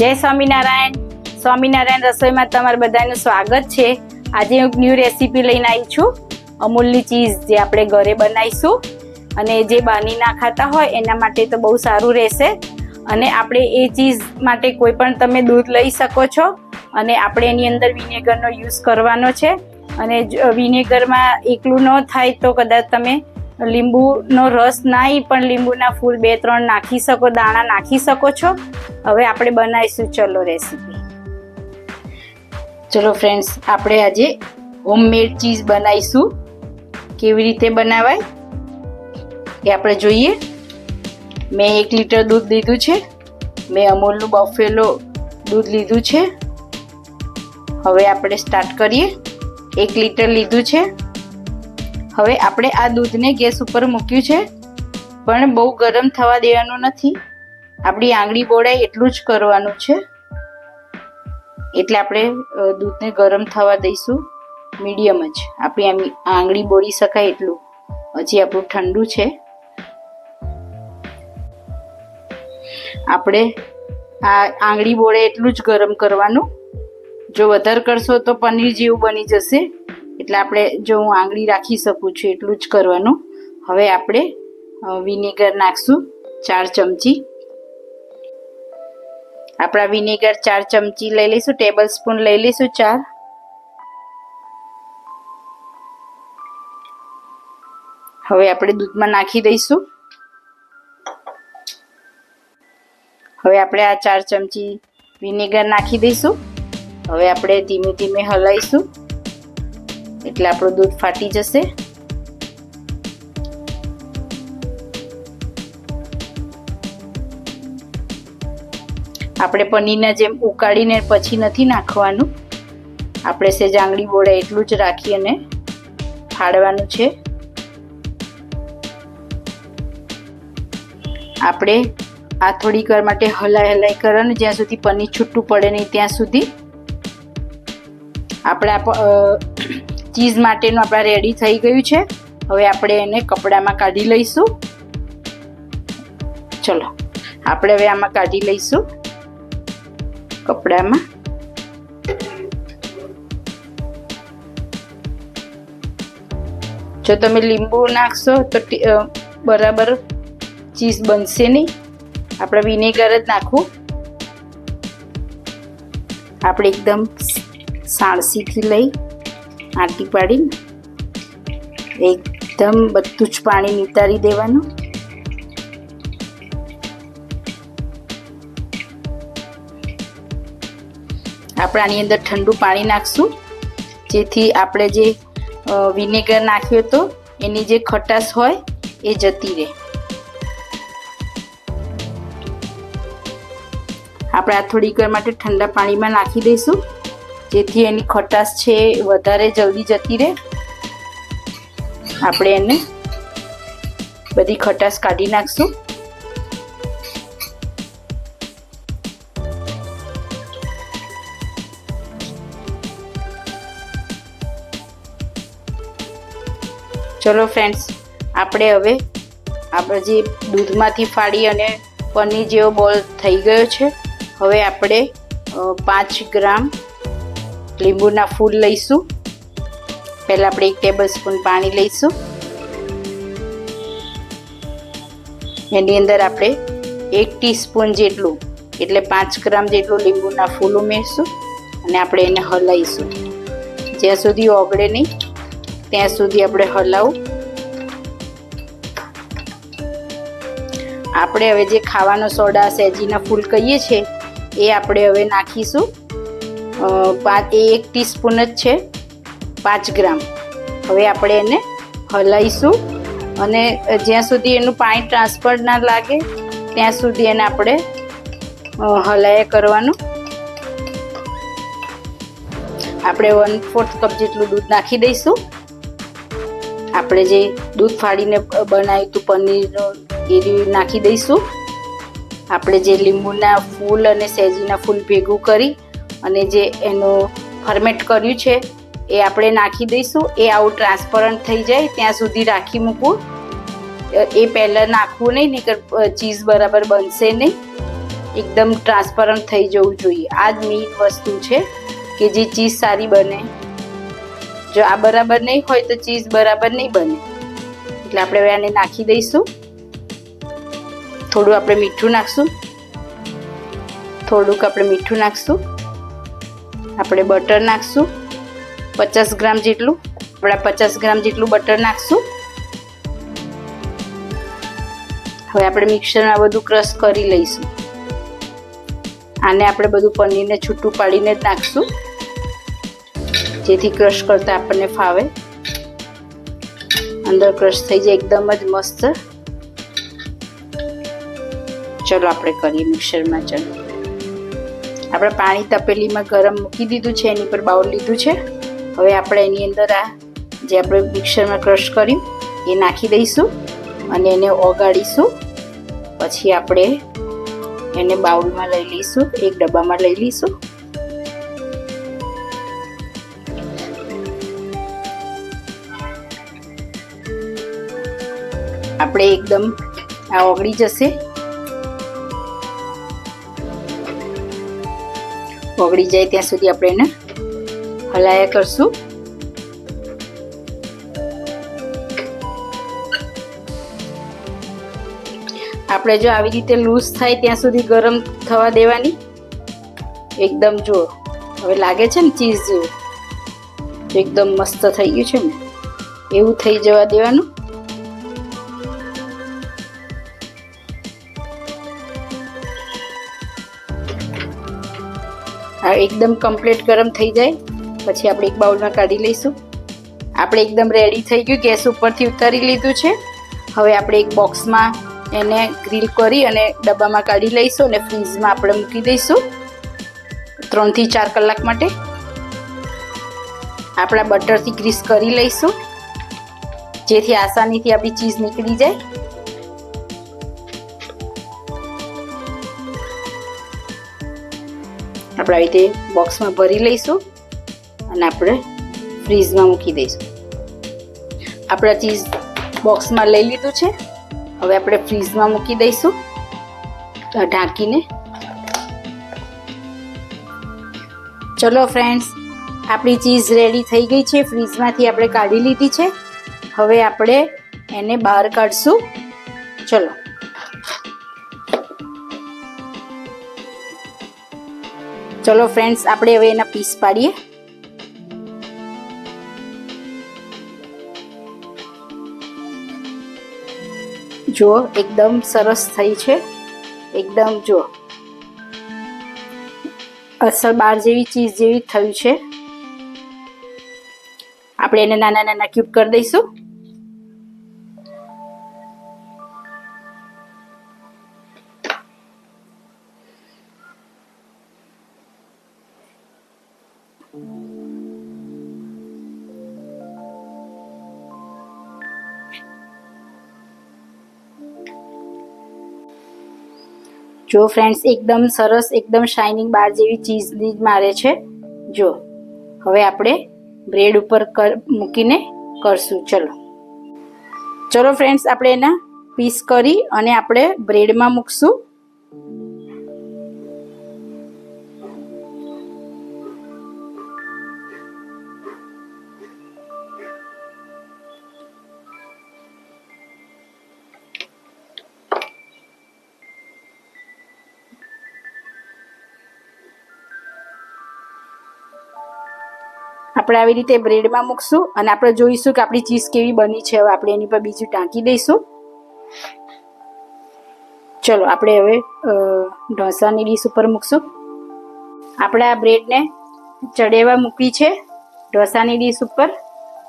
જય સ્વામિનારાયણ. સ્વામિનારાયણ રસોઈમાં તમારું બધાનું સ્વાગત છે. આજે હું ન્યૂ રેસીપી લઈને આવી છું. અમૂલની ચીઝ જે આપણે ઘરે બનાવીશું અને જે બાની ના ખાતા હોય એના માટે તો બહુ સારું રહેશે. અને આપણે એ ચીઝ માટે કોઈ પણ તમે દૂધ લઈ શકો છો અને આપણે એની અંદર વિનેગરનો યુઝ કરવાનો છે. અને વિનેગરમાં એકલું ન થાય તો કદાચ તમે લીંબુનો રસ નાહી પણ લીંબુના ફૂલ બે, ત્રણ નાખી શકો, દાણા નાખી શકો છો. હવે આપણે બનાવીશું ચલો રેસીપી ચલો ફ્રેન્ડ્સ આપણે આજે હોમમેડ ચીઝ બનાવીશું. કેવી રીતે બનાવાય? એ આપણે જોઈએ. મેં એક લીટર દૂધ લીધું છે. મેં અમૂલનું બફેલો દૂધ લીધું છે. હવે આપણે સ્ટાર્ટ કરીએ. એક લીટર લીધું છે. હવે આપણે આ દૂધને ગેસ ઉપર મૂક્યું છે, પણ બહુ ગરમ થવા દેવાનું નથી. આપણી આંગળી બોળાય એટલું જ કરવાનું છે. એટલે આપણે દૂધને ગરમ થવા દઈશું મીડિયમ જ. આપણી આમ આંગળી બોળી શકાય એટલું. હજી આપણું ઠંડુ છે. આપણે આ આંગળી બોળે એટલું જ ગરમ કરવાનું. જો વધારે કરશો તો પનીર જેવું બની જશે. એટલે આપણે જો હું આંગળી રાખી શકું છું એટલું જ કરવાનું. હવે આપણે વિનેગર નાખશું ચાર ચમચી. આપણા વિનેગર ચાર ચમચી લઈ લઈશું, ટેબલ સ્પૂન લઈ લઈશું ચાર. હવે આપણે દૂધમાં નાખી દઈશું. હવે આપણે આ ચાર ચમચી વિનેગર નાખી દઈશું. હવે આપણે ધીમે ધીમે હલાઈશું. એટલે આપણું દૂધ ફાટી જશે. આપણે પનીરના જેમ ઉકાળીને પછી નથી નાખવાનું. આપણે સેજ આંગળી બોળે એટલું જ રાખી અને ફાડવાનું છે. આપણે આ થોડીક વાર માટે હલાઈ હલાઈ કરવાનું, જ્યાં સુધી પનીર છૂટું પડે નહીં ત્યાં સુધી. આપણે ચીઝ માટેનું આપણા રેડી થઈ ગયું છે. હવે આપણે એને કપડામાં કાઢી લઈશું. ચલો, આપણે હવે આમાં કાઢી લઈશું કપડામાં. જો તમે લીંબુ નાખશો તો બરાબર ચીઝ બનશે નહીં. આપણે વિનેગર જ નાખવું. આપણે એકદમ સાણસીથી લઈ આંટી પાડીને એકદમ બધું જ પાણી નિતારી દેવાનું. આપણે આની અંદર ઠંડુ પાણી નાખશું. જેથી આપણે જે વિનેગર નાખ્યો હતો, એની જે ખટાશ હોય, એ જતી રહે. આપણે આ થોડીક વાર માટે ઠંડા પાણીમાં નાખી દઈશું. જેથી એની ખટાશ છે વધારે જલ્દી જતી રહે. આપણે એને બધી ખટાશ કાઢી નાખશું. ચલો ફ્રેન્ડ્સ આપણે હવે આપણે જે દૂધમાંથી ફાડી અને પનીર જેવો બોલ થઈ ગયો છે, હવે આપણે પાંચ ગ્રામ લીંબુના ફૂલ લઈશું. પહેલાં આપણે એક ટેબલ સ્પૂન પાણી લઈશું. એની અંદર આપણે એક ટીસ્પૂન જેટલું, એટલે પાંચ ગ્રામ જેટલું લીંબુના ફૂલ ઉમેરશું અને આપણે એને હલાવીશું. જ્યાં સુધી ઓગળે નહીં, ત્યાં સુધી આપણે હલાવું. આપણે હવે જે ખાવાનો સોડા, સેજીના ફૂલ કહીએ છીએ, એ આપણે હવે નાખીશું. એ એક ટીસ્પૂન જ છે. પાંચ ગ્રામ. હવે આપણે એને હલાવીશું અને જ્યાં સુધી એનું પાણી ટ્રાન્સફર ના લાગે, ત્યાં સુધી એને આપણે હલાયા કરવાનું. આપણે વન ફોર્થ કપ જેટલું દૂધ નાખી દઈશું. આપણે જે દૂધ ફાડીને બનાવ્યું હતું પનીરનું, એ નાખી દઈશું. આપણે જે લીંબુના ફૂલ અને સેજીના ફૂલ ભેગું કરી અને જે એનું ફર્મેટ કર્યું છે, એ આપણે નાખી દઈશું. એ આવું ટ્રાન્સપરન્ટ થઈ જાય, ત્યાં સુધી રાખી મૂકવું. એ પહેલાં નાખવું નહીં નહીં ચીઝ બરાબર બનશે નહીં. એકદમ ટ્રાન્સપરન્ટ થઈ જવું જોઈએ. આ જ મેઇન વસ્તુ છે કે જે ચીઝ સારી બને. જો આ બરાબર નહીં હોય તો ચીઝ બરાબર નહીં બને. એટલે આપણે હવે આને નાખી દઈશું. થોડું આપણે મીઠું નાખશું. થોડુંક આપણે મીઠું નાખશું. આપણે બટર નાખશું. પચાસ ગ્રામ જેટલું. આપણે પચાસ ગ્રામ જેટલું બટર નાખશું. હવે આપણે મિક્સરમાં બધું ક્રશ કરી લઈશું. આને આપણે બધું પનીરને છૂટું પાડીને જ નાખશું. જેથી ક્રશ કરતા આપણને ફાવે. અંદર ક્રશ થઈ જાય એકદમ જ મસ્ત. ચલો આપણે કરીએ મિક્સરમાં ચલો. આપણે પાણી તપેલીમાં ગરમ મૂકી દીધું છે, એની પર બાઉલ લીધું છે. હવે આપણે એની અંદર આ જે આપણે મિક્સરમાં ક્રશ કર્યું, એ નાખી દઈશું અને એને ઓગાળીશું. પછી આપણે એને બાઉલમાં લઈ લઈશું, એક ડબ્બામાં લઈ લઈશું. આપણે એકદમ આ ઓગળી જશે. ઓગળી જાય ત્યાં સુધી આપણે એને હલાયા કરશું. આપણે જો આવી રીતે લૂઝ થાય ત્યાં સુધી ગરમ થવા દેવાની. એકદમ જો, હવે લાગે છે ને ચીઝ જેવું. એકદમ મસ્ત થઈ ગયું છે ને. એવું થઈ જવા દેવાનું. આ એકદમ કમ્પ્લીટ ગરમ થઈ જાય. પછી આપણે એક બાઉલમાં કાઢી લઈશું. આપણે એકદમ રેડી થઈ ગયું. ગેસ ઉપરથી ઉતારી લીધું છે. હવે આપણે એક બોક્સમાં એને ગ્રીલ કરી અને ડબ્બામાં કાઢી લઈશું અને ફ્રીઝમાં આપણે મૂકી દઈશું. ત્રણથી ચાર કલાક માટે. આપણા બટરથી ગ્રીસ કરી લઈશું. જેથી આસાનીથી આપણી ચીઝ નીકળી જાય. આપણે આવી રીતે બોક્સમાં ભરી લઈશું અને આપણે ફ્રીઝમાં મૂકી દઈશું. આપણા ચીઝ બોક્સમાં લઈ લીધું છે. હવે આપણે ફ્રીઝમાં મૂકી દઈશું. ઢાંકીને. ચલો ફ્રેન્ડ્સ આપણી ચીઝ રેડી થઈ ગઈ છે. ફ્રીઝમાંથી આપણે કાઢી લીધી છે. હવે આપણે એને બહાર કાઢશું. ચલો. ચલો ફ્રેન્ડ્સ આપણે હવે એના પીસ પાડીએ. જો એકદમ સરસ થઈ છે. એકદમ જો અસલ બાર જેવી ચીઝ જેવી થયું છે. આપણે એને નાના નાના ક્યુબ કરી દઈશું. જો ફ્રેન્ડ્સ એકદમ સરસ, એકદમ શાઇનિંગ બાર જેવી ચીઝની જ મારે છે. જો, હવે આપણે બ્રેડ ઉપર કર, મૂકીને કરશું. ચલો. ચલો ફ્રેન્ડ્સ આપણે એના પીસ કરી અને આપણે બ્રેડમાં મૂકશું. આપણે આવી રીતે બ્રેડમાં મૂકશું અને આપણે જોઈશું કે આપણી ચીઝ કેવી બની છે. હવે આપણે એની પર બીજું ટાંકી દઈશું. ચલો, આપણે હવે ઢોસાની ડીશ ઉપર મૂકશું. આપણે આ બ્રેડને ચડેવા મૂકી છે ઢોસાની ડીશ ઉપર.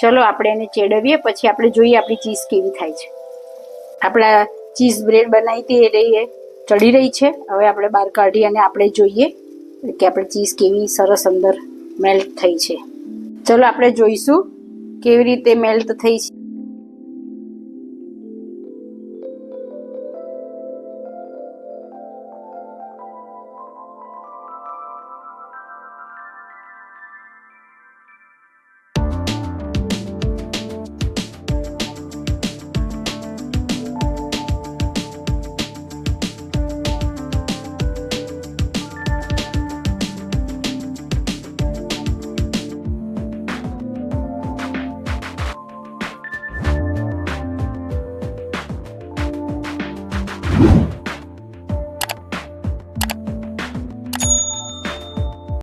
ચલો, આપણે એને ચેડવીએ, પછી આપણે જોઈએ આપણી ચીઝ કેવી થાય છે. આપણા ચીઝ બ્રેડ બનાવી હતી એ રહી ચડી રહી છે. હવે આપણે બહાર કાઢી અને આપણે જોઈએ કે આપણે ચીઝ કેવી સરસ અંદર મેલ્ટ થઈ છે. ચલો આપણે જોઈશું કેવી રીતે મેલ્ટ થઈ છે.